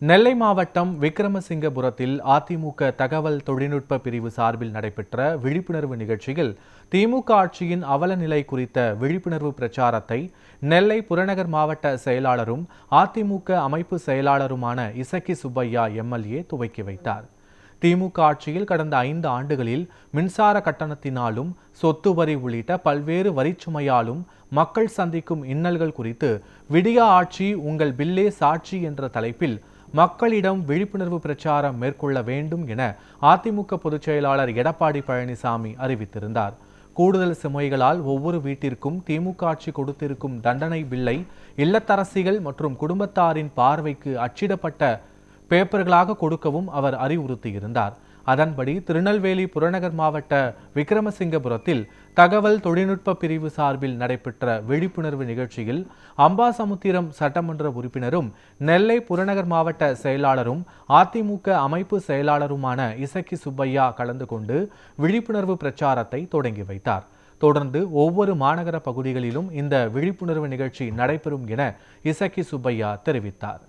நெல்லை மாவட்டம் விக்ரமசிங்கபுரத்தில் அதிமுக தகவல் தொழில்நுட்ப பிரிவு சார்பில் நடைபெற்ற விழிப்புணர்வு நிகழ்ச்சியில் திமுக ஆட்சியின் அவல நிலை குறித்த விழிப்புணர்வு பிரச்சாரத்தை நெல்லை புறநகர் மாவட்ட செயலாளரும் அதிமுக அமைப்பு செயலாளருமான இசக்கி சுப்பையா எம்எல்ஏ துவக்கி வைத்தார். திமுக ஆட்சியில் கடந்த ஐந்து ஆண்டுகளில் மின்சார கட்டணத்தினாலும் சொத்து வரி உள்ளிட்ட பல்வேறு வரிச்சுமையாலும் மக்கள் சந்திக்கும் இன்னல்கள் குறித்து விடியா ஆட்சி உங்கள் பில்லே சாட்சி என்ற தலைப்பில் மக்களிடம் விழிப்புணர்வு பிரச்சாரம் மேற்கொள்ள வேண்டும் என அதிமுக பொதுச் செயலாளர் எடப்பாடி பழனிசாமி அறிவித்திருந்தார். கூடுதல் சுமைகளால் ஒவ்வொரு வீட்டிற்கும் திமுக ஆட்சி கொடுத்திருக்கும் தண்டனை பில்லை இல்லத்தரசிகள் மற்றும் குடும்பத்தாரின் பார்வைக்கு அச்சிடப்பட்ட பேப்பர்களாக கொடுக்கவும் அவர் அறிவுறுத்தியிருந்தார். அதன்படி திருநெல்வேலி புறநகர் மாவட்ட விக்ரமசிங்கபுரத்தில் தகவல் தொழில்நுட்ப பிரிவு சார்பில் நடைபெற்ற விழிப்புணர்வு நிகழ்ச்சியில் அம்பாசமுத்திரம் சட்டமன்ற உறுப்பினரும் நெல்லை புறநகர் மாவட்ட செயலாளரும் அதிமுக அமைப்பு செயலாளருமான இசக்கி சுப்பையா கலந்து கொண்டு விழிப்புணர்வு பிரச்சாரத்தை தொடங்கி வைத்தார். தொடர்ந்து ஒவ்வொரு மாநகர பகுதிகளிலும் இந்த விழிப்புணர்வு நிகழ்ச்சி நடைபெறும் என இசக்கி சுப்பையா தெரிவித்தார்.